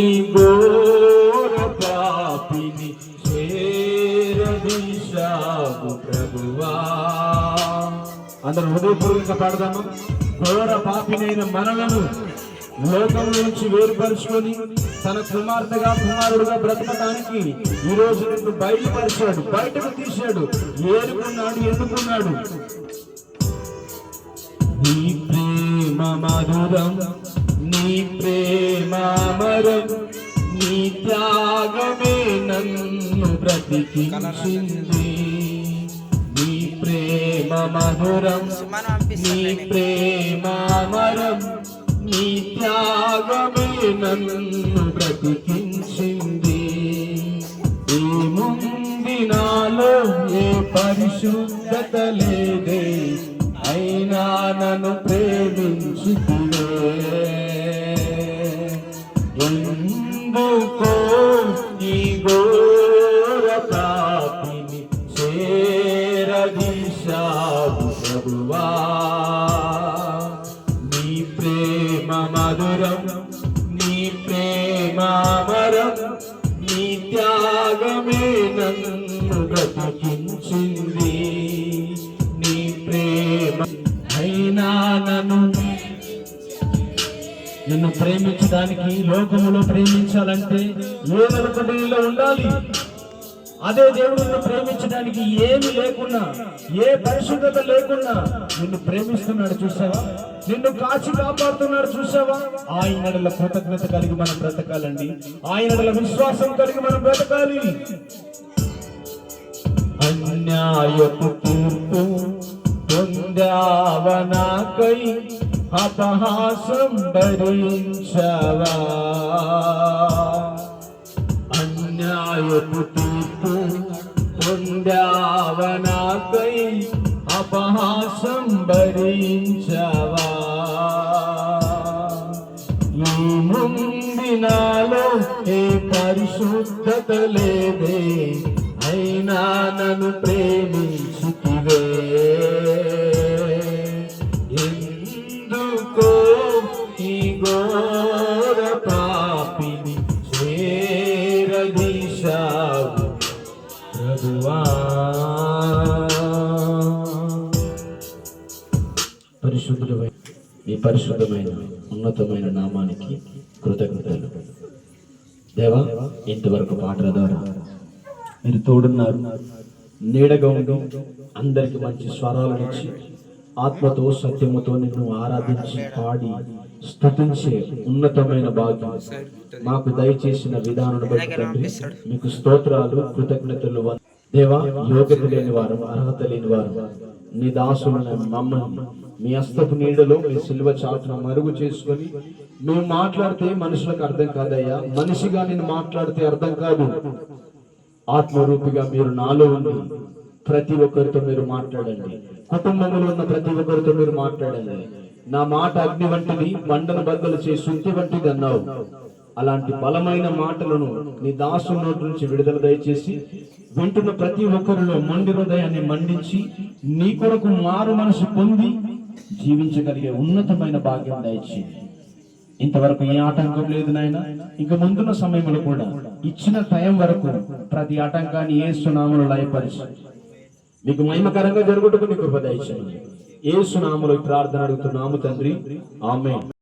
ఈ ఘోర పాపిని చేరదీశావు ప్రభువా. అందరూ హృదయపూర్వక పాడదాము. ఘోర పాపినైన మనలను లోకం నుంచి వేరుపరుచుకొని తన కుమార్తెగా కుమారుడుగా బ్రతకడానికి ఈ రోజు నిన్ను బయటపరిచాడు బయటకు తీశాడు ఏరుకున్నాడు ఎన్నుకున్నాడు. నీ ప్రేమ మధురం నీ ప్రేమ నీ ప్రేమ మధురం నీ ప్రేమ అమరం నీ త్యాగమే నన్ను బ్రతికించింది. ఏముంది నాలో ఏ పరిశుద్ధత లేదే అయినా నన్ను ప్రేమించుతులే ఎందుకో చేరదీశావు ప్రభువా. నీ ప్రేమ మధురం నీ ప్రేమామరం నీ త్యాగమే నన్ను బ్రతికించింది. నీ ప్రేమ అయినా నన్ను నిన్ను ప్రేమించడానికి లోకములో ప్రేమించాలంటే ఏ నలుకడిలో ఉండాలి? అదే దేవుడు నిన్ను ప్రేమించడానికి ఏమి లేకున్నా ఏ పరిశుద్ధత లేకున్నా నిన్ను ప్రేమిస్తున్నాడు చూసావా నిన్ను కాచి కాపాడుతున్నాడు చూసావా ఆయనడల కృతజ్ఞత కలిగి మనం బ్రతకాలండి. ఆయనడల విశ్వాసం కలిగి మనం బ్రతకాలి. అన్యాయపు తీర్పు పొందావనాకై అపహాసం భరించవా అన్యాయపు తీర్పు పొందావనాకై అపహాసం భరించవా? ఏముంది నాలో ఏ పరిశుద్ధత లేదే? అయినా నన్ను ప్రేమించుకివే ఎందుకో ఈ గో పరిశుద్ధుడమైన మీ పరిశుద్ధమైన ఉన్నతమైన నామానికి కృతజ్ఞతలు. దేవా ఇంతవరకు పాటల ద్వారా మీరు తోడున్నారు. నీడగా ఉండి అందరికి మంచి స్వరాలను ఇచ్చి ఆత్మతో సత్యముతో నిన్ను ఆరాధించి పాడి స్తుతించే ఉన్నతమైన భాగ్యం మాకు దయచేసిన విధానం బట్టి మీకు స్తోత్రాలు కృతజ్ఞతలు వం- దేవా యోగ్యత లేని వారు అర్హత లేని వారు నీ దాసులను మమ్మల్ని మీ అస్తపు నీడలో మీ సిల్వ చాటున మరుగు చేసుకొని మేము మాట్లాడితే మనుషులకు అర్థం కాదయ్యా. మనిషిగా నేను మాట్లాడితే అర్థం కాదు. ఆత్మరూపిగా మీరు నాలో ఉండి ప్రతి ఒక్కరితో మీరు మాట్లాడండి. కుటుంబంలో ఉన్న ప్రతి ఒక్కరితో మీరు మాట్లాడండి. నా మాట అగ్ని వంటిది మండల బద్దలు చేసి శుద్ధి వంటిది అన్నావు. అలాంటి బలమైన మాటలను నీ దాసు నోటి నుంచి విడుదల దయచేసి వింటున్న ప్రతి ఒక్కరిలో మండి హృదయాన్ని మండించి నీ కొరకు మారు మనసు పొంది జీవించగలిగే ఉన్నతమైన భాగ్యం దయచేయండి. ఇంతవరకు ఏ ఆటంకం లేదు నాయన. ఇక ముందున్న సమయంలో కూడా ఇచ్చిన టైం వరకు ప్రతి ఆటంకాన్ని ఏ సునాములు లయపరిచి. మీకు మహిమకరంగా జరుగుటకు నీకు ఉపదేశం ఏ సునాములు ప్రార్థన అడుగుతున్నాము తండ్రి. ఆమె